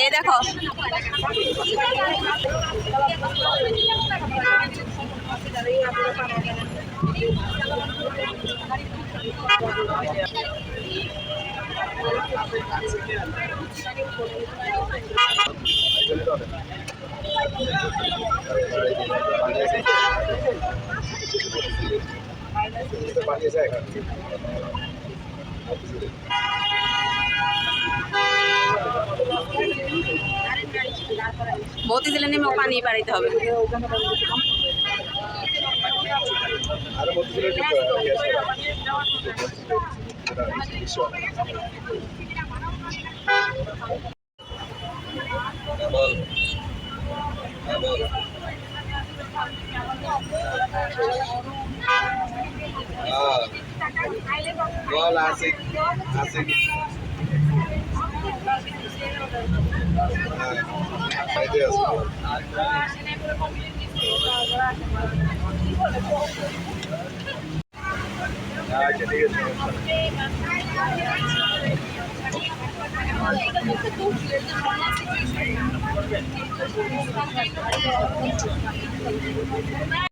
এ দেখো Thank you. পানি বাড়াইতে হবে। বল হ্যাঁ বল হ্যাঁ বল হ্যাঁ খাইতে আসব আচ্ছা ঠিক আছে